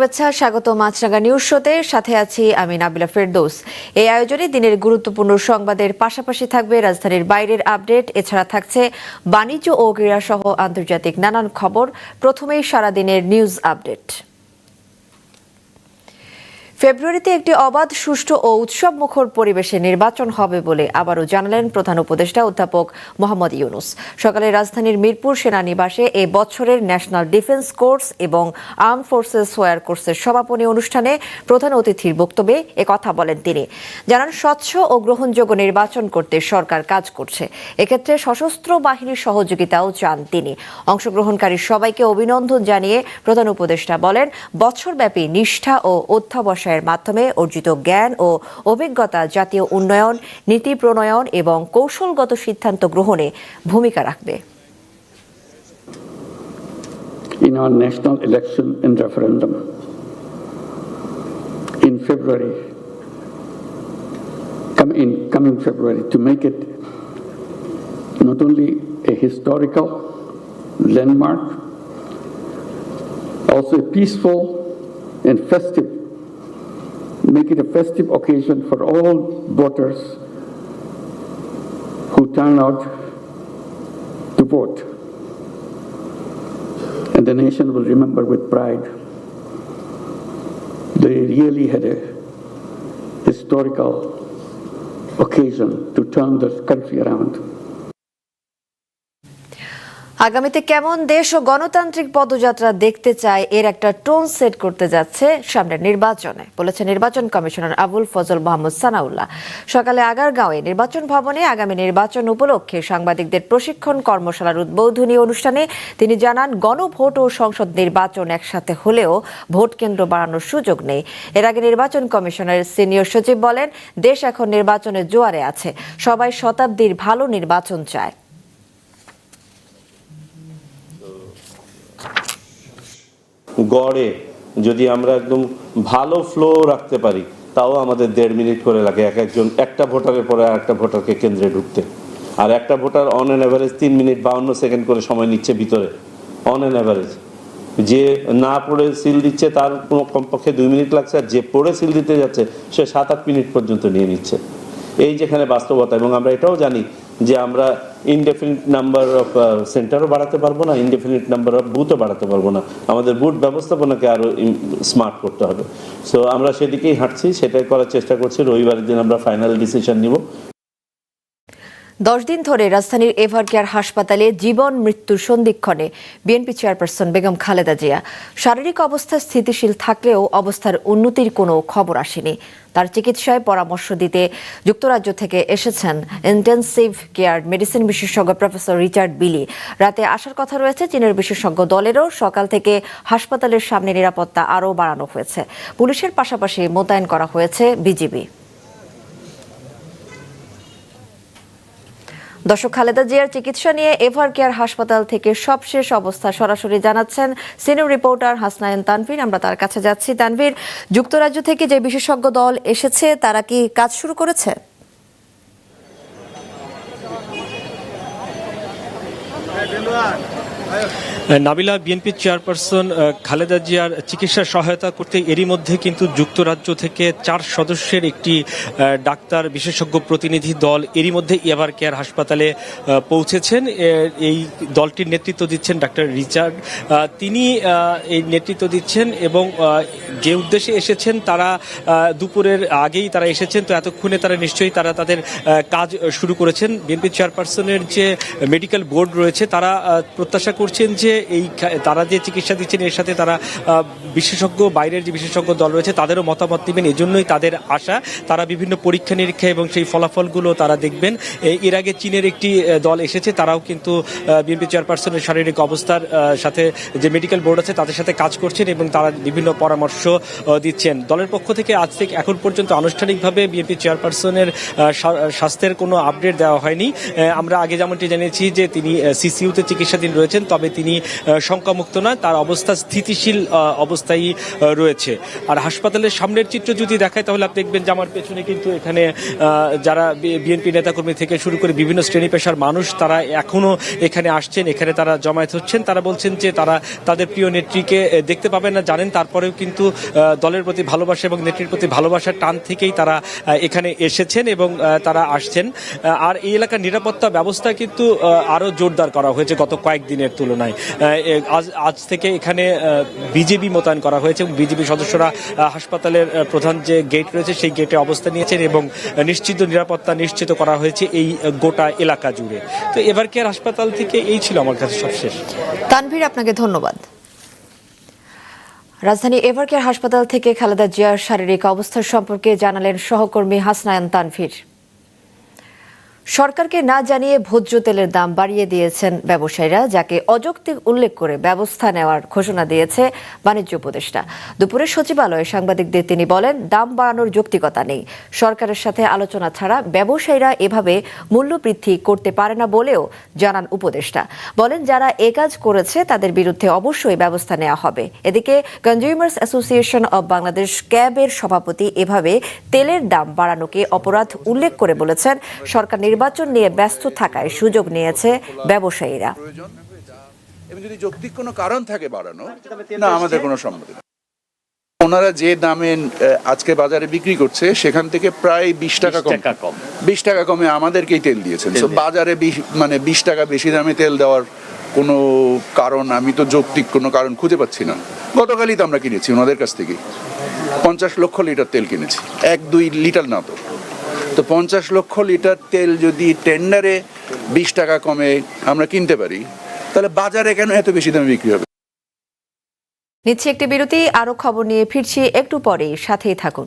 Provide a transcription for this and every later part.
শুভেচ্ছা, স্বাগত মাছরাঙ্গা নিউজ শোতে। সাথে আছি আমি নাবিলা ফেরদৌস। এই আয়োজনে দিনের গুরুত্বপূর্ণ সংবাদের পাশাপাশি থাকবে রাজধানীর বাইরের আপডেট। এছাড়া থাকছে বাণিজ্য ও ক্রীড়া সহ আন্তর্জাতিক নানান খবর। প্রথমেই সারাদিনের নিউজ আপডেট। ফেব্রুয়ারিতে একটি অবাধ, সুষ্ঠু ও উৎসব মুখর পরিবেশে নির্বাচন হবে বলে আবারও জানালেন প্রধান উপদেষ্টা অধ্যাপক মোহাম্মদ ইউনুস। সকালে রাজধানীর মিরপুর সেনানিবাসে এ বছরের ন্যাশনাল ডিফেন্স কোর্স এবং আর্ম ফোর্সেস ওয়ার কোর্সের সমাপনী অনুষ্ঠানে প্রধান অতিথির বক্তব্যে কথা বলেন তিনি। জানান, স্বচ্ছ ও গ্রহণযোগ্য নির্বাচন করতে সরকার কাজ করছে। এক্ষেত্রে সশস্ত্র বাহিনীর সহযোগিতাও চান তিনি। অংশগ্রহণকারী সবাইকে অভিনন্দন জানিয়ে প্রধান উপদেষ্টা বলেন, বছরব্যাপী নিষ্ঠা ও অধ্যাবসায়ের মাধ্যমে অর্জিত জ্ঞান ও অভিজ্ঞতা জাতীয় উন্নয়ন নীতি প্রণয়ন এবং কৌশলগত সিদ্ধান্ত গ্রহণে ভূমিকা রাখবে in our national election and referendum in February, come in coming February, to make it not only a historical landmark, also a peaceful and festive, make it a festive occasion for all voters who turn out to vote and the nation will remember with pride. They really had a historical occasion to turn the country around. আগামীতে কেমন দেশ ও গণতান্ত্রিক পদযাত্রা দেখতে চায় এর একটা tone set করতে যাচ্ছে সামনের নির্বাচনে, বলেছে নির্বাচন কমিশনার আবুল ফজল মাহমুদ সানাউল্লাহ। সকালে আগারগাঁওয়ে নির্বাচন ভবনে আগামী নির্বাচন উপলক্ষে সাংবাদিকদের প্রশিক্ষণ কর্মশালার উদ্বোধনী অনুষ্ঠানে তিনি জানান, গণভোট ও সংসদ নির্বাচন একসাথে হলেও ভোট কেন্দ্র বাড়ানোর সুযোগ নেই। এর আগে নির্বাচন কমিশনের সিনিয়র সচিব বলেন, দেশ এখন নির্বাচনের জোয়ারে আছে। সবাই শতাব্দীর ভালো নির্বাচন চায়। গড়ে যদি আমরা একদম ভালো ফ্লো রাখতে পারি, তাও আমাদের দেড় মিনিট করে লাগে এক একজন, একটা ভোটারের পরে আর একটা ভোটারকে কেন্দ্রে ঢুকতে। আর একটা ভোটার অন অ্যান অ্যাভারেজ তিন মিনিট বাউন্ন সেকেন্ড করে সময় নিচ্ছে ভিতরে অন অ্যান অ্যাভারেজ যে না পড়ে সিল দিচ্ছে, তার কোনো কমপক্ষে দুই মিনিট লাগছে, আর যে পড়ে সিল দিতে যাচ্ছে, সে সাত আট মিনিট পর্যন্ত নিয়ে নিচ্ছে। এই যেখানে বাস্তবতা, এবং আমরা এটাও জানি যে আমরা ইনডেফিনিট নাম্বার অফ সেন্টারও বাড়াতে পারব না ইনডেফিনিট নাম্বার অফ বুথও বাড়াতে পারব না। আমাদের বুথ ব্যবস্থাপনাকে আরও স্মার্ট করতে হবে। সো আমরা সেদিকেই হাঁটছি, সেটাই করার চেষ্টা করছি। রবিবারের দিন আমরা ফাইনাল ডিসিশন নিব। দশ দিন ধরে রাজধানীর এভার কেয়ার হাসপাতালে জীবন, মৃত্যুর সন্ধিক্ষণে বিএনপি চেয়ারপারসন বেগম খালেদা জিয়া। শারীরিক অবস্থা স্থিতিশীল থাকলেও অবস্থার উন্নতির কোনো খবর আসেনি। তার চিকিৎসায় পরামর্শ দিতে যুক্তরাজ্য থেকে এসেছেন ইন্টেন্সিভ কেয়ার মেডিসিন বিশেষজ্ঞ প্রফেসর রিচার্ড বিলি। রাতে আসার কথা রয়েছে, চীনের বিশেষজ্ঞ দলেরও সকাল থেকে হাসপাতালের সামনে নিরাপত্তা আরও বাড়ানো হয়েছে। পুলিশের পাশাপাশি মোতায়েন করা হয়েছে বিজিবি। দর্শক খালেদা জিয়ার চিকিৎসা নিয়ে এভার কেয়ার হাসপাতাল থেকে সবশেষ অবস্থা সরাসরি জানাচ্ছেন সিনিয়র রিপোর্টার হাসনায়ন তানভীর। আমরা তার কাছে যাচ্ছি। তানভীর, যুক্তরাজ্য থেকে যে বিশেষজ্ঞ দল এসেছে, তারা কি কাজ শুরু করেছে? নাবিলা বিএনপি চেয়ারপারসন খালেদা জিয়ার চিকিৎসা সহায়তা করতে এরই মধ্যে কিন্তু যুক্তরাজ্য থেকে চার সদস্যের একটি ডাক্তার বিশেষজ্ঞ প্রতিনিধি দল এরই মধ্যে এভার কেয়ার হাসপাতালে পৌঁছেছেন। এই দলটির নেতৃত্ব দিচ্ছেন ডাক্তার রিচার্ড তিনি এই নেতৃত্ব দিচ্ছেন এবং যে উদ্দেশ্যে এসেছেন তারা দুপুরের আগেই তারা এসেছেন। তো এতক্ষণে তারা নিশ্চয়ই তারা তাদের কাজ শুরু করেছেন। বিএনপি চেয়ারপারসনের যে মেডিকেল বোর্ড রয়েছে, তারা প্রত্যাশা করছেন যে এই তারা যে চিকিৎসা দিচ্ছেন, এর সাথে তারা বিশেষজ্ঞ, বাইরের যে বিশেষজ্ঞ দল রয়েছে, তাদেরও মতামত দিবেন এজন্যই তাদের আশা। তারা বিভিন্ন পরীক্ষা নিরীক্ষা এবং সেই ফলাফলগুলো তারা দেখবেন। এর আগে চীনের একটি দল এসেছে, তারাও কিন্তু বিএনপি চেয়ারপারসনের শারীরিক অবস্থার সাথে যে মেডিকেল বোর্ড আছে, তাদের সাথে কাজ করছেন এবং তারা বিভিন্ন পরামর্শ দিচ্ছেন। দলের পক্ষ থেকে আজ থেকে এখন পর্যন্ত আনুষ্ঠানিকভাবে বিএনপি চেয়ারপারসনের স্বাস্থ্যের কোনো আপডেট দেওয়া হয়নি। আমরা আগে যেমনটি জানিয়েছি যে তিনি সিসিইউতে চিকিৎসাধীন রয়েছেন, তবে তিনি শঙ্কামুক্ত নয়, তার অবস্থা স্থিতিশীল অবস্থায় রয়েছে। আর হাসপাতালের সামনের চিত্র যদি দেখায়, তাহলে আপনি দেখবেন যে আমার পেছনে কিন্তু এখানে যারা বিএনপি নেতাকর্মী থেকে শুরু করে বিভিন্ন শ্রেণি পেশার মানুষ, তারা এখনও এখানে আসছেন, এখানে তারা জমায়েত হচ্ছেন। তারা বলছেন যে তারা তাদের প্রিয় নেত্রীকে দেখতে পাবেন না, জানেন। তারপরেও কিন্তু দলের প্রতি ভালোবাসা এবং নেত্রীর প্রতি ভালোবাসার টান থেকেই তারা এখানে এসেছেন এবং তারা আসছেন। আর এই এলাকার নিরাপত্তা ব্যবস্থা কিন্তু আরও জোরদার করা হয়েছে গত কয়েকদিনের তুলনায়। আজ আজ থেকে এখানে বিজেপি মোতায়েন করা হয়েছে এবং বিজেপি সদস্যরা হাসপাতালের প্রধান যে গেট রয়েছে সেই গেটে অবস্থান নিয়েছেন এবং নিশ্চিত নিরাপত্তা নিশ্চিত করা হয়েছে এই গোটা এলাকা জুড়ে। তো এবার কেয়ার হাসপাতাল থেকে এই ছিল আমার কাছে সবশেষ। তানভীর, আপনাকে ধন্যবাদ। রাজধানী এভারকেয়ার হাসপাতাল থেকে খালেদা জিয়ার শারীরিক অবস্থার সম্পর্কে জানালেন সহকর্মী হাসনায়ন তানভীর। সরকারকে না জানিয়ে ভোজ্য তেলের দাম বাড়িয়ে দিয়েছেন ব্যবসায়ীরা, যাকে অযৌক্তিক উল্লেখ করে ব্যবস্থা নেওয়ার ঘোষণা দিয়েছে বাণিজ্য উপদেষ্টা। দুপুরে সচিবালয়ে সাংবাদিকদের তিনি বলেন, দাম বাড়ানোর যৌক্তিকতা নেই। সরকারের সাথে আলোচনা ছাড়া ব্যবসায়ীরা এভাবে মূল্য বৃদ্ধি করতে পারে না বলেও জানান উপদেষ্টা। বলেন, যারা এ কাজ করেছে তাদের বিরুদ্ধে অবশ্যই ব্যবস্থা নেওয়া হবে। এদিকে কনজিউমার্স অ্যাসোসিয়েশন অব বাংলাদেশ ক্যাবের সভাপতি এভাবে তেলের দাম বাড়ানোকে অপরাধ উল্লেখ করে বলেছেন। সরকার নির্বাচন নিয়ে ব্যস্ত থাকায় সুযোগ নিয়েছে ব্যবসায়ীরা। এবং যদি যৌক্তিক কোনো কারণ থাকে বাড়ানো না আমাদের কোনো সম্মতি নেই। ওনারা যে দামে আজকে বাজারে বিক্রি করছে সেখান থেকে প্রায় বিশ টাকা কম। বিশ টাকা কমে আমাদেরকেই তেল দিয়েছেন। বাজারে বিশ- মানে বিশ টাকা বেশি দামে তেল দেওয়ার কোনো কারণ আমি তো যৌক্তিক কোনো কারণ খুঁজে পাচ্ছি না। গতকালই তো আমরা কিনেছি ওনাদের কাছ থেকে পঞ্চাশ লক্ষ লিটার তেল কিনেছি। এক দুই লিটার না তো। তো পঞ্চাশ লক্ষ লিটার তেল যদি টেন্ডারে বিশ টাকা কমে আমরা কিনতে পারি, তাহলে বাজারে কেন এত বেশি দামে বিক্রি হবে? নিচ্ছি একটি বিরতি, আরও খবর নিয়ে ফিরছি একটু পরে সাথেই থাকুন।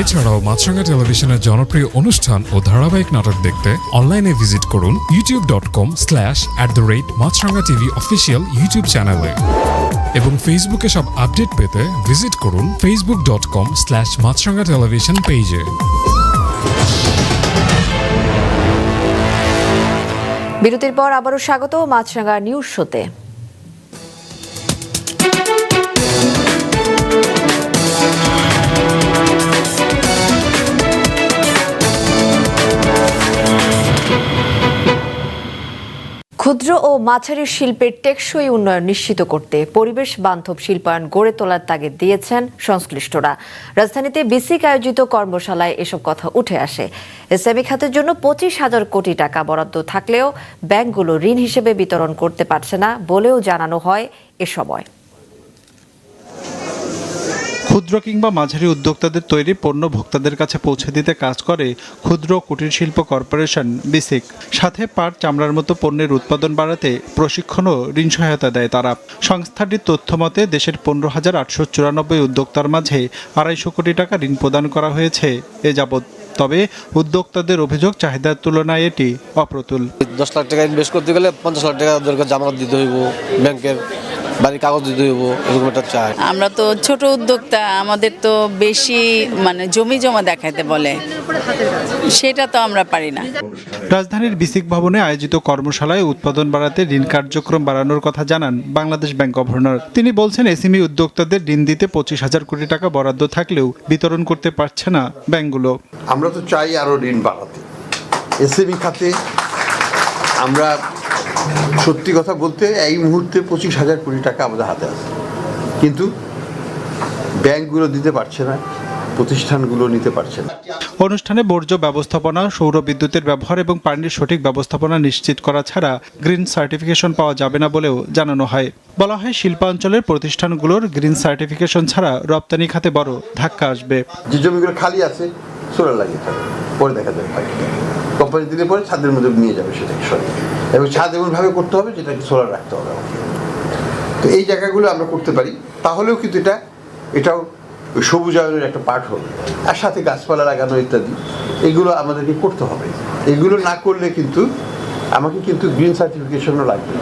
এছাড়াও মাছরাঙ্গা টেলিভিশনের জনপ্রিয় অনুষ্ঠান ও ধারাবাহিক নাটক দেখতে অনলাইনে ভিজিট করুন YouTube dot com slash at the rate Maasranga TV official YouTube চ্যানেলে এবং ফেসবুকে সব আপডেট পেতে ভিজিট করুন Facebook dot com slash Maasranga television পেজে বিরতির পর আবারও স্বাগত মাছরাঙ্গা নিউজ শোতে ক্ষুদ্র ও মাঝারি শিল্পের টেকসই উন্নয়ন নিশ্চিত করতে পরিবেশ বান্ধব শিল্পায়ন গড়ে তোলার তাগিদ দিয়েছেন সংশ্লিষ্টরা। রাজধানীতে বিসিক আয়োজিত কর্মশালায় এসব কথা উঠে আসে। এসএমই খাতের জন্য পঁচিশ হাজার কোটি টাকা বরাদ্দ থাকলেও ব্যাংকগুলো ঋণ হিসেবে বিতরণ করতে পারছে না বলেও জানানো হয় এ সময়। ক্ষুদ্র কিংবা মাঝারি উদ্যোক্তাদের তৈরি পণ্য ভোক্তাদের কাছে পৌঁছে দিতে কাজ করে ক্ষুদ্র কুটির শিল্প কর্পোরেশন, বিসিক। সাথে পাট, চামড়ার মতো পণ্যের উৎপাদন বাড়াতে প্রশিক্ষণ ও ঋণ সহায়তা দেয় তারা। সংস্থাটির তথ্য মতে, দেশের পনেরো হাজার আটশো চুরানব্বই উদ্যোক্তার মাঝে আড়াইশো কোটি টাকা ঋণ প্রদান করা হয়েছে এ যাবৎ। তবে উদ্যোক্তাদের অভিযোগ চাহিদার তুলনায় এটি অপ্রতুল। দশ লাখ টাকা ইনভেস্ট করতে গেলে পঞ্চাশ লাখ টাকা দরকার জামানত দিতে হইব ব্যাংকের। বাড়ির কাগজ দিতে হইব এরকম একটা চাই। আমরা তো ছোট উদ্যোক্তা আমাদের তো বেশি মানে জমি জমা দেখাইতে বলে। সেটা তো আমরা পারি না। রাজধানীর বিসিক ভবনে আয়োজিত কর্মশালায় উৎপাদন বাড়াতে ঋণ কার্যক্রম বাড়ানোর কথা জানান বাংলাদেশ ব্যাংক গভর্নর। তিনি বলছেন এসএমই উদ্যোক্তাদের ঋণ দিতে পঁচিশ হাজার কোটি টাকা বরাদ্দ থাকলেও বিতরণ করতে পারছে না ব্যাংকগুলো। আমরা তো চাই আরও ঋণ বাড়াতে। এসএমই খাতে আমরা সত্যি কথা বলতে এই মুহূর্তে পঁচিশ হাজার কোটি টাকা আমাদের হাতে আছে। কিন্তু ব্যাংকগুলো দিতে পারছে না প্রতিষ্ঠানগুলো নিতে পারছে না। অনুষ্ঠানে বর্জ্য ব্যবস্থাপনা সৌর বিদ্যুতের ব্যবহার এবং পানির সঠিক ব্যবস্থাপনা নিশ্চিত করা ছাড়া গ্রিন সার্টিফিকেশন পাওয়া যাবে না বলেও জানানো হয়। বলা হয় শিল্পাঞ্চলের প্রতিষ্ঠানগুলোর গ্রিন সার্টিফিকেশন ছাড়া রপ্তানি খাতে বড় ধাক্কা আসবে। যে জমিগুলো খালি আছে সোলার লাগিয়ে থাকবে পরে দেখা যাবে বাকিটা কোম্পানি দিলে পরে ছাদের মধ্যে নিয়ে যাবে সেটাকে সরিয়ে এবং ছাদ এমনভাবে করতে হবে যেটাকে সোলার রাখতে হবে আমাকে। তো এই জায়গাগুলো আমরা করতে পারি। তাহলেও কিন্তু এটা এটাও সবুজায়নের একটা পার্ট হবে। আর সাথে গাছপালা লাগানো ইত্যাদি এগুলো আমাদেরকে করতে হবে। এগুলো না করলে কিন্তু আমাকে কিন্তু গ্রিন সার্টিফিকেশনও লাগবে।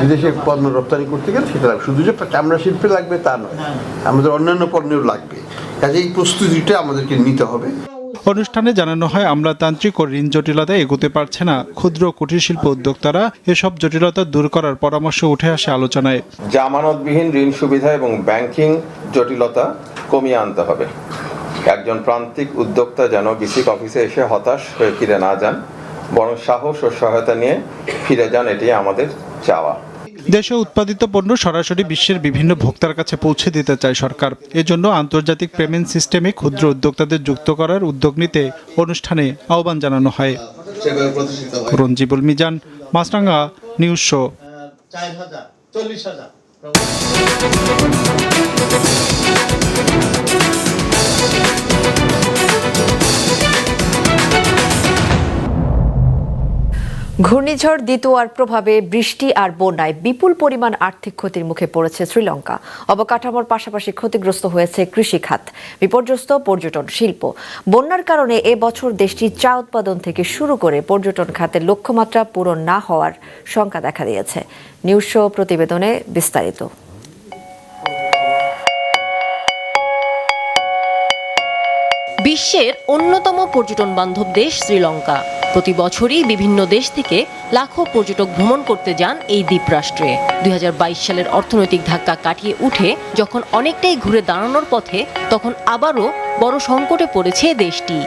বিদেশে পণ্য রপ্তানি করতে গেলে সেটা লাগবে। শুধু যে চামড়া শিল্পে লাগবে তা নয়। আমাদের অন্যান্য পণ্যেও লাগবে। কাজে এই প্রস্তুতিটা আমাদেরকে নিতে হবে। অনুষ্ঠানে জানানো হয়, আমলাতান্ত্রিক ও ঋণ জটিলতায় এগোতে পারছে না। ক্ষুদ্র কুটির শিল্প উদ্যোক্তারা এসব জটিলতা দূর করার পরামর্শ উঠে আসে আলোচনায়। জামানতবিহীন ঋণ সুবিধা এবং ব্যাংকিং জটিলতা কমিয়ে আনতে হবে। একজন প্রান্তিক উদ্যোক্তা যেন বিসিক অফিসে এসে হতাশ হয়ে ফিরে না যান, বরং সাহস ও সহায়তা নিয়ে ফিরে যান এটি আমাদের চাওয়া। দেশে উৎপাদিত পণ্য সরাসরি বিশ্বের বিভিন্ন ভোক্তার কাছে পৌঁছে দিতে চায় সরকার। এজন্য আন্তর্জাতিক পেমেন্ট সিস্টেমে ক্ষুদ্র উদ্যোক্তাদের যুক্ত করার উদ্যোগ নিতে অনুষ্ঠানে আহ্বান জানানো হয়। Ranjibul Mizan Maasranga news show. ঘূর্ণিঝড় দ্বিতীয়ার প্রভাবে বৃষ্টি আর বন্যায় বিপুল পরিমাণ আর্থিক ক্ষতির মুখে পড়েছে শ্রীলঙ্কা। অবকাঠামোর পাশাপাশি ক্ষতিগ্রস্ত হয়েছে কৃষি খাত বিপর্যস্ত পর্যটন শিল্প। বন্যার কারণে এ বছর দেশটির চা উৎপাদন থেকে শুরু করে পর্যটন খাতের লক্ষ্যমাত্রা পূরণ না হওয়ার শঙ্কা দেখা দিয়েছে। নিউজ শো প্রতিবেদনে বিস্তারিত। বিশ্বের অন্যতম পর্যটন বান্ধব দেশ শ্রীলঙ্কা। প্রতি বছরই বিভিন্ন দেশ থেকে লাখো পর্যটক ভ্রমণ করতে যান এই দ্বীপরাষ্ট্রে। দুই হাজার বাইশ সালের অর্থনৈতিক ধাক্কা কাটিয়ে উঠে যখন অনেকটাই ঘুরে দাঁড়ানোর পথে, তখন আবারও বড় সংকটে পড়েছে দেশটি।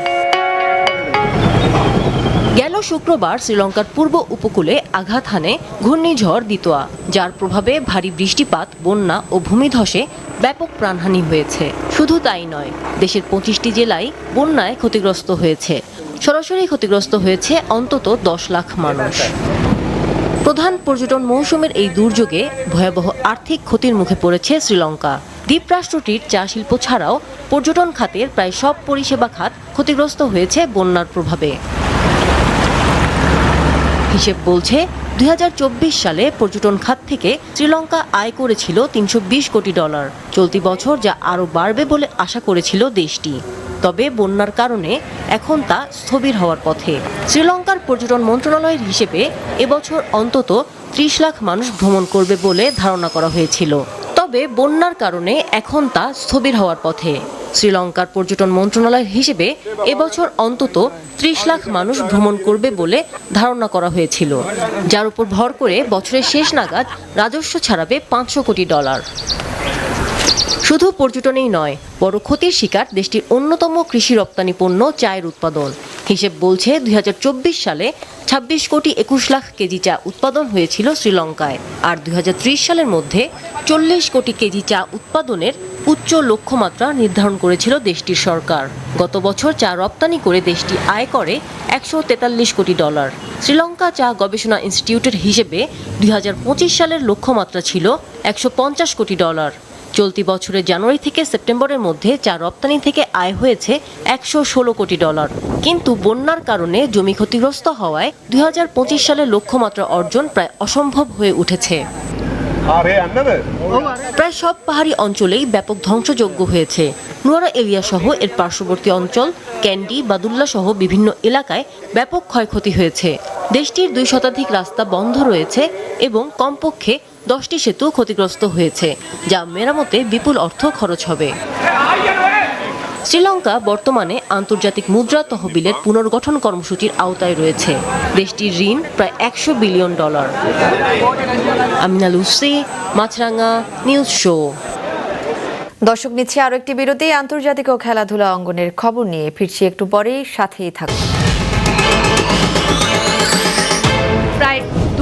গেল শুক্রবার শ্রীলঙ্কার পূর্ব উপকূলে আঘাত হানে ঘূর্ণিঝড় দিতোয়া, যার প্রভাবে ভারী বৃষ্টিপাত, বন্যা ও ভূমিধসে ব্যাপক প্রাণহানি হয়েছে। শুধু তাই নয়, দেশের পঁচিশটি জেলায় বন্যায় ক্ষতিগ্রস্ত হয়েছে। সরাসরি ক্ষতিগ্রস্ত হয়েছে অন্তত দশ লাখ মানুষ। প্রধান পর্যটন মৌসুমের এই দুর্যোগে ভয়াবহ আর্থিক ক্ষতির মুখে পড়েছে শ্রীলঙ্কা। দ্বীপরাষ্ট্রটির চা শিল্প ছাড়াও পর্যটন খাতের প্রায় সব পরিষেবা খাত ক্ষতিগ্রস্ত হয়েছে বন্যার প্রভাবে। হিসেব বলছে দুই হাজার চব্বিশ সালে পর্যটন খাত থেকে শ্রীলঙ্কা আয় করেছিল তিনশো বিশ কোটি ডলার। চলতি বছর যা আরও বাড়বে বলে আশা করেছিল দেশটি। তবে বন্যার কারণে এখন তা স্থবির হওয়ার পথে। শ্রীলঙ্কার পর্যটন মন্ত্রণালয়ের হিসেবে এবছর অন্তত ত্রিশ লাখ মানুষ ভ্রমণ করবে বলে ধারণা করা হয়েছিল। তবে বন্যার কারণে এখন তা স্থবির হওয়ার পথে। শ্রীলঙ্কার পর্যটন মন্ত্রণালয়ের হিসেবে এবছর অন্তত ত্রিশ লাখ মানুষ ভ্রমণ করবে বলে ধারণা করা হয়েছিল, যার উপর ভর করে বছরের শেষ নাগাদ রাজস্ব ছাড়াবে পাঁচশো কোটি ডলার। শুধু পর্যটনেই নয়, বড় ক্ষতির শিকার দেশটির অন্যতম কৃষি রপ্তানি পণ্য চায়ের উৎপাদন। হিসেব বলছে দুই হাজার চব্বিশ সালে ২৬ কোটি একুশ লাখ কেজি চা উৎপাদন হয়েছিল শ্রীলঙ্কায়। আর দু হাজার ত্রিশ সালের মধ্যে চল্লিশ কোটি কেজি চা উৎপাদনের উচ্চ লক্ষ্যমাত্রা নির্ধারণ করেছিল দেশটির সরকার। গত বছর চা রপ্তানি করে দেশটি আয় করে একশো তেতাল্লিশ কোটি ডলার। শ্রীলঙ্কা চা গবেষণা ইনস্টিটিউটের হিসেবে দুই হাজার পঁচিশ সালের লক্ষ্যমাত্রা ছিল একশো পঞ্চাশ কোটি ডলার। চলতি বছরের জানুয়ারি থেকে সেপ্টেম্বরের মধ্যে চা রপ্তানি থেকে আয় হয়েছে একশো ষোলো কোটি ডলার। কিন্তু বন্যার কারণে জমি ক্ষতিগ্রস্ত হওয়ায় দুই হাজার পঁচিশ সালে লক্ষ্যমাত্রা অর্জন প্রায় অসম্ভব হয়ে উঠেছে। প্রায় সব পাহাড়ি অঞ্চলেই ব্যাপক ধ্বংসযজ্ঞ হয়েছে। নোয়ারা এরিয়া সহ এর পার্শ্ববর্তী অঞ্চল ক্যান্ডি বাদুল্লা সহ বিভিন্ন এলাকায় ব্যাপক ক্ষয়ক্ষতি হয়েছে। দেশটির দুই শতাধিক রাস্তা বন্ধ রয়েছে এবং কমপক্ষে দশটি সেতু ক্ষতিগ্রস্ত হয়েছে যা মেরামতে বিপুল অর্থ খরচ হবে। শ্রীলঙ্কা বর্তমানে আন্তর্জাতিক মুদ্রা তহবিলের পুনর্গঠন কর্মসূচির আওতায় রয়েছে। দেশটির ঋণ প্রায় একশো billion dollar. Amina Lucy Maasranga news show. দর্শক নিচ্ছে আরও একটি বিরতি, আন্তর্জাতিক ও খেলাধুলা অঙ্গনের খবর নিয়ে ফিরছি একটু পরেই, সাথেই থাকুন।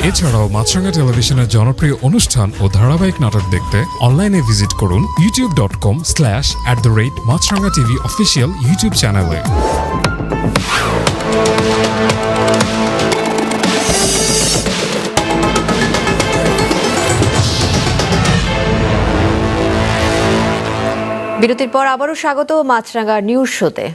এছাড়াও মাছরাঙ্গা টেলিভিশনের জনপ্রিয় অনুষ্ঠান ও ধারাবাহিক নাটক দেখতে অনলাইনে ভিজিট করুন YouTube dot com slash at the rate Maasranga TV official YouTube চ্যানেলে বিরতির পর আবারও স্বাগত মাছরাঙ্গা নিউজ শোতে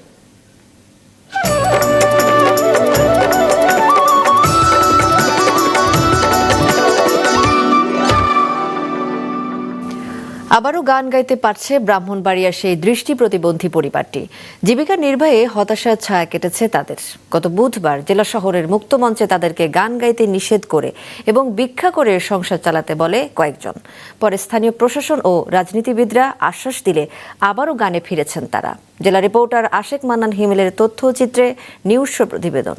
আবারও গান গাইতে পারছে ব্রাহ্মণবাড়িয়ার সেই দৃষ্টি প্রতিবন্ধী পরিবারটি। জীবিকা নির্বাহে হতাশার ছায়া কেটেছে তাদের। গত বুধবার জেলা শহরের মুক্তমঞ্চে তাদেরকে গান গাইতে নিষেধ করে এবং ভিক্ষা করে সংসার চালাতে বলে কয়েকজন। পরে স্থানীয় প্রশাসন ও রাজনীতিবিদরা আশ্বাস দিলে আবারও গানে ফিরেছেন তারা। জেলা রিপোর্টার আশেক মান্নান হিমেলের তথ্যচিত্রে নিউজ প্রতিবেদন।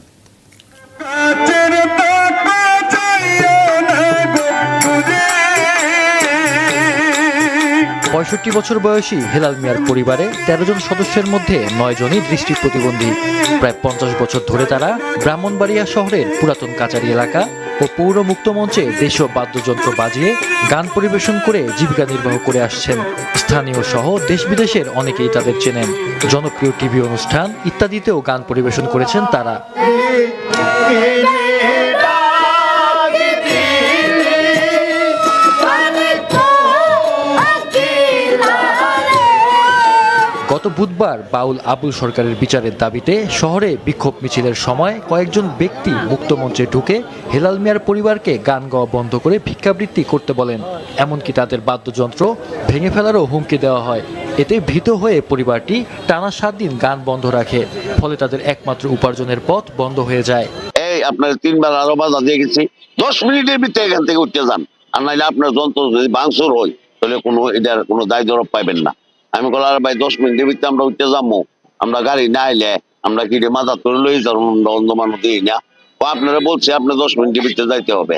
পঁয়ষট্টি বছর বয়সী হেলাল মিয়ার পরিবারে তেরো জন সদস্যের মধ্যে নয় জনই দৃষ্টি প্রতিবন্ধী। প্রায় পঞ্চাশ বছর ধরে তারা ব্রাহ্মণবাড়িয়া শহরের পুরাতন কাচারি এলাকা ও পৌর মুক্ত মঞ্চে দেশীয় বাদ্যযন্ত্র বাজিয়ে গান পরিবেশন করে জীবিকা নির্বাহ করে আসছেন। স্থানীয় সহ দেশ বিদেশের অনেকেই তাদের চেনেন। জনপ্রিয় টিভি অনুষ্ঠান ইত্যাদিতেও গান পরিবেশন করেছেন তারা। বুধবার বাউল আবুল সরকারের বিচারের দাবিতে শহরে বিক্ষোভ মিছিলের সময় কয়েকজন ব্যক্তি মুক্তমঞ্চে ঢুকে হেলাল মিয়ার পরিবারকে গান গাওয়া বন্ধ করে ভিক্ষাবৃত্তি করতে বলেন। এমনকি তাদের বাদ্যযন্ত্র ভেঙে ফেলারও হুমকি দেওয়া হয়। এতে ভীত হয়ে পরিবারটি টানা সাত দিন গান বন্ধ রাখে। ফলে তাদের একমাত্র উপার্জনের পথ বন্ধ হয়ে যায়। এই, আপনার তিনবার আরও বাধা দিয়ে গেছি। দশ মিনিটের ভিতরে এখান থেকে উঠতে যান। আর নাইলে আপনার যন্ত্র যদি ভাঙচুর হয়, তাহলে কোনো, এটার কোনো দায় দরব পাইবেন না। আমি বললাম আর ভাই দশ মিনিটের ভিতরে আমরা উঠতে যাব। আমরা গাড়ি না আইলে আমরা কি রে মাথা তুলে লই যাব? আমরা অন্ধ মানুষ দিই না। আপনারা বলছে আপনার দশ মিনিটের ভিতরে যাইতে হবে।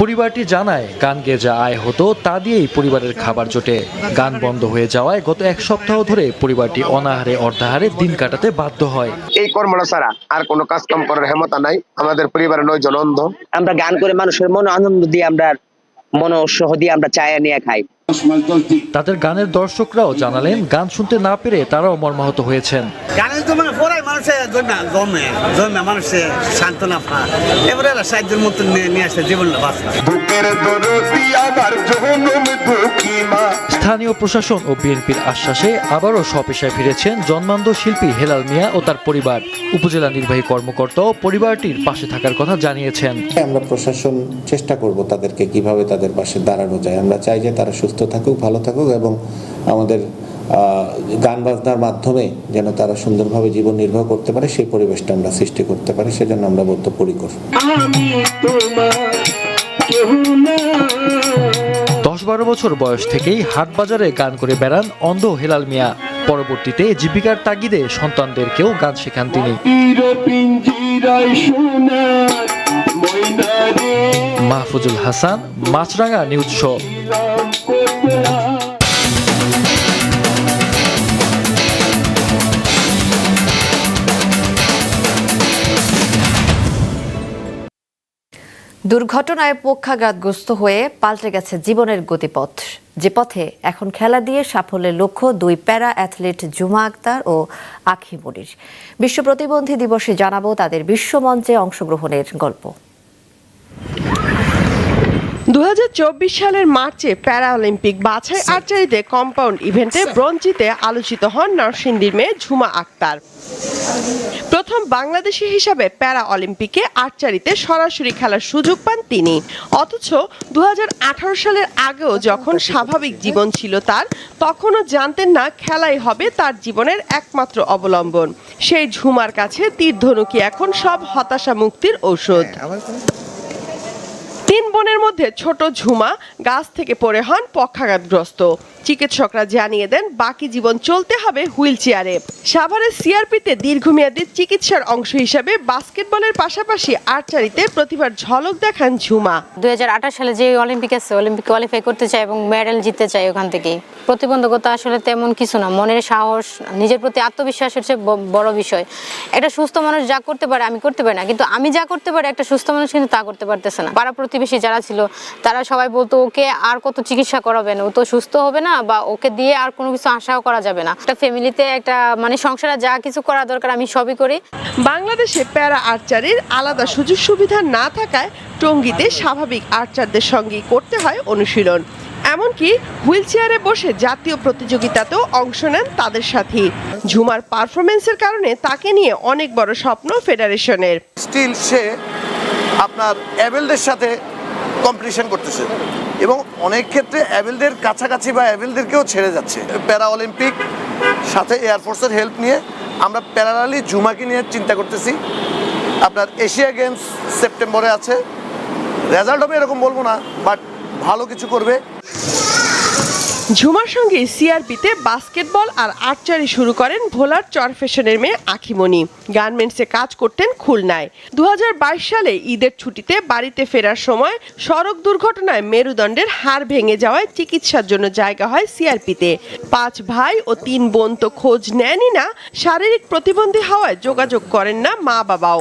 পরিবারটি জানায় গান গেয়ে যা আয় হতো তা দিয়েই পরিবারের খাবার জোটে। গান বন্ধ হয়ে যাওয়ায় গত এক সপ্তাহ ধরে পরিবারটি অনাহারে অর্ধাহারে দিন কাটাতে বাধ্য হয়। এই কর্মটা ছাড়া আর কোনো কাজ কাম করার ক্ষমতা নাই। আমাদের পরিবারের নয় জন অন্ধ। আমরা গান করে মানুষের মনে আনন্দ দিয়ে আমরা মনে উৎসাহ দিয়ে আমরা চায়া নিয়ে খাই। তাদের গানের দর্শকরাও জানালেন গান শুনতে না পেরে তারাও মর্মাহত হয়েছেন। গানের তো মানে পড়াই মানুষের জন্মে জন্মে মানুষের সান্ত্বনা পা এবারে এরা সাহায্যের মতো নিয়ে আসছে জীবনটা বাঁচতে স্থানীয় প্রশাসন ও বিএনপির আশ্বাসে আবারও স্বপেশায় ফিরেছেন জন্মান্ধ শিল্পী হেলাল মিয়া ও তার পরিবার। উপজেলা নির্বাহী কর্মকর্তাও পরিবারটির পাশে থাকার কথা জানিয়েছেন। আমরা প্রশাসন চেষ্টা করব তাদেরকে কীভাবে তাদের পাশে দাঁড়ানো যায়। আমরা চাই যে তারা সুস্থ থাকুক ভালো থাকুক এবং আমাদের গান বাজনার মাধ্যমে যেন তারা সুন্দরভাবে জীবন নির্বাহ করতে পারে সেই পরিবেশটা আমরা সৃষ্টি করতে পারি সেজন্য আমরা বদ্ধপরিকর দশ বারো বছর বয়স থেকেই হাট বাজারে গান করে বেড়ান অন্ধ হেলাল মিয়া। পরবর্তীতে জীবিকার তাগিদে সন্তানদেরকেও গান শেখান তিনি। Mahfuzul Hasan Maasranga news show. দুর্ঘটনায় পক্ষাঘাতগ্রস্ত হয়ে পাল্টে গেছে জীবনের গতিপথ। যে পথে এখন খেলা দিয়ে সাফল্যের লক্ষ্য দুই প্যারা অ্যাথলিট জুমা আক্তার ও আখি মনির। বিশ্ব প্রতিবন্ধী দিবসে জানাব তাদের বিশ্বমঞ্চে অংশগ্রহণের গল্প। দু হাজার চব্বিশ সালের মার্চে প্যারা অলিম্পিক বাছাই আর্চারিতে কম্পাউন্ড ইভেন্টে ব্রোঞ্জ জিতে আলোচিত হন নরসিংদীর মেয়ে ঝুমা আক্তার। প্রথম বাংলাদেশি হিসাবে প্যারা অলিম্পিকে আর্চারিতে সরাসরি খেলার সুযোগ পান তিনি। অথচ দু হাজার আঠারো সালের আগেও যখন স্বাভাবিক জীবন ছিল তার তখনও জানতেন না খেলাই হবে তার জীবনের একমাত্র অবলম্বন। সেই ঝুমার কাছে তীর ধনুকি এখন সব হতাশা মুক্তির ঔষধ। তিন বোনের মধ্যে ছোট ঝুমা গাছ থেকে পড়ে হন পক্ষাঘাতগ্রস্ত। চিকিৎসকরা জানিয়ে দেন, বাকি জীবন চলতে হবে হুইল চেয়ারে সাভারের সিআরপিতে দীর্ঘমেয়াদী চিকিৎসার অংশ হিসাবে বাস্কেটবলের পাশাপাশি আর্চারিতে প্রতিভার ঝলক দেখান ঝুমা। দুই সালে যে অলিম্পিক আছে, অলিম্পিক কোয়ালিফাই করতে চাই এবং মেডেল জিততে চাই ওখান থেকে প্রতিবন্ধকতা আসলে তেমন কিছু না, মনের সাহস, নিজের প্রতি আত্মবিশ্বাস হচ্ছে বড় বিষয়। একটা সুস্থ মানুষ যা করতে পারে আমি করতে পারি না, কিন্তু আমি যা করতে পারি, একটা সুস্থ মানুষ কিন্তু তা করতে পারতেছে না। পাড়া প্রতিবেশী যারা ছিল, তারা সবাই বলতো, ওকে আর কত চিকিৎসা করাবেন? ও তো সুস্থ হবে না বা ওকে দিয়ে আর কোনো কিছু আশাও করা যাবে না। একটা ফ্যামিলিতে একটা মানে সংসারে যা কিছু করা দরকার আমি সবই করি। বাংলাদেশে প্যারা আর্চারির আলাদা সুযোগ সুবিধা না থাকায় টঙ্গীতে স্বাভাবিক আর্চারদের সঙ্গেই করতে হয় অনুশীলন। এমনকি হুইল চেয়ারে বসে জাতীয় প্রতিযোগিতাতেও অংশ নেন তাদের সাথী। ঝুমার পারফরমেন্সের কারণে তাকে নিয়ে অনেক বড় স্বপ্ন ফেডারেশনের। স্টিল সে আপনার অ্যাবেলদের সাথে কম্পিটিশন করতেছে। এবং অনেক ক্ষেত্রে অ্যাবেলদের কাছাকাছি বা অ্যাবেলদেরকেও ছেড়ে যাচ্ছে। প্যারা অলিম্পিক সাথে এয়ারফোর্সের হেল্প নিয়ে আমরা প্যারালালি জুমাকে নিয়ে চিন্তা করতেছি। আপনার এশিয়া গেমস সেপ্টেম্বরে আছে। রেজাল্ট হবে এরকম বলব না বাট ভালো কিছু করবে। ঝুমার সঙ্গে সিআরপিতে বাস্কেটবল আর আর্চারি শুরু করেন ভোলার চরফেশনের মেয়ে আখিমণি। গার্মেন্টসে কাজ করতেন খুলনায়। দু হাজার বাইশ সালে ঈদের ছুটিতে বাড়িতে ফেরার সময় সড়ক দুর্ঘটনায় মেরুদণ্ডের হাড় ভেঙে যাওয়ায় চিকিৎসার জন্য জায়গা হয় সিআরপিতে। পাঁচ ভাই ও তিন বোন তো খোঁজ নেনই না, শারীরিক প্রতিবন্ধী হওয়ায় যোগাযোগ করেন না মা বাবাও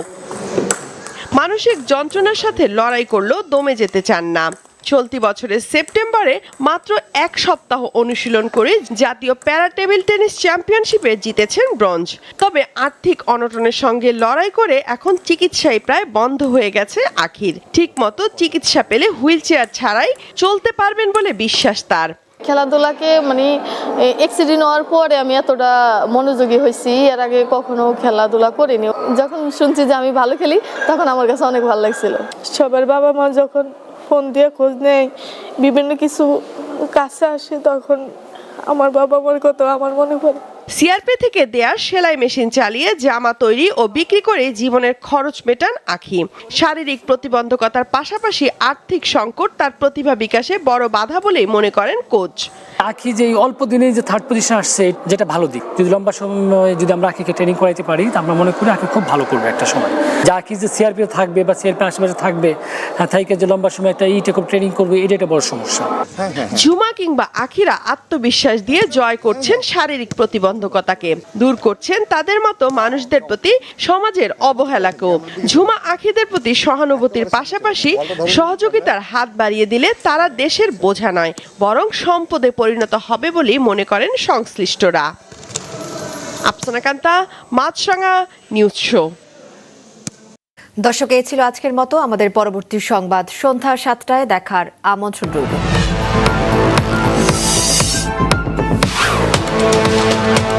মানসিক যন্ত্রণার সাথে লড়াই করলেও দমে যেতে চান না। চলতি বছরের সেপ্টেম্বরে মাত্র এক সপ্তাহ অনুশীলন করে জাতীয় প্যারা টেবিল টেনিস চ্যাম্পিয়নশিপে জিতেছেন ব্রঞ্জ। তবে আর্থিক অনটনের সঙ্গে লড়াই করে এখন চিকিৎসাই প্রায় বন্ধ হয়ে গেছে আখির। ঠিকমতো চিকিৎসা পেলে হুইল চেয়ার ছাড়াই চলতে পারবেন বলে বিশ্বাস তার। খেলাধুলাকে মানে অ্যাক্সিডেন্ট হওয়ার পরে আমি এতটা মনোযোগী হয়েছি এর আগে কখনো খেলাধুলা করিনি। যখন শুনছি যে আমি ভালো খেলি তখন আমার কাছে অনেক ভালো লাগছিল। সবার বাবা মা যখন ফোন দিয়ে খোঁজ নেয় বিভিন্ন কিছু কাছে আসে, তখন আমার বাবা মার কত আমার মনে পড়ে। সিআরপি থেকে দেয়া সেলাই মেশিন চালিয়ে জামা তৈরি ও বিক্রি করে জীবনের খরচ মেটান আখি। শারীরিক প্রতিবন্ধকতার পাশাপাশি আর্থিক সংকট তার প্রতিভা বিকাশে বড় বাধা বলেই মনে করেন কোচ। আখি যে অল্প দিনে যে থার্ড পজিশন আসছে যেটা ভালো দিক। যদি লম্বা সময় যদি আমরা আখিকে ট্রেনিং করাইতে পারি তা আমরা মনে করি আখি খুব ভালো করবে একটা সময়। যে আখি যে সিআরপি থাকবে বা সিআরপি আশেপাশে থাকবে হ্যাঁ থাইকে যে লম্বা সময় একটা ইটে খুব ট্রেনিং করবে এটা একটা বড় সমস্যা। ঝুমা কিংবা আখিরা আত্মবিশ্বাস দিয়ে জয় করছেন শারীরিক প্রতিবন্ধকতাকে দূর করছেন তাদের মতো মানুষদের প্রতি সমাজের অবহেলাকেও। ঝুমা আখিদের প্রতি সহানুভূতির পাশাপাশি সহযোগিতার হাত বাড়িয়ে দিলে তারা দেশের বোঝা নয়, বরং সম্পদে পরিণত হবে বলেই মনে করেন সংশ্লিষ্টরা। Afsana Kanta news show. দর্শক ছিল আজকের মতো। আমাদের পরবর্তী সংবাদ সন্ধ্যা সাতটায় দেখার আমন্ত্রণ রইল। Música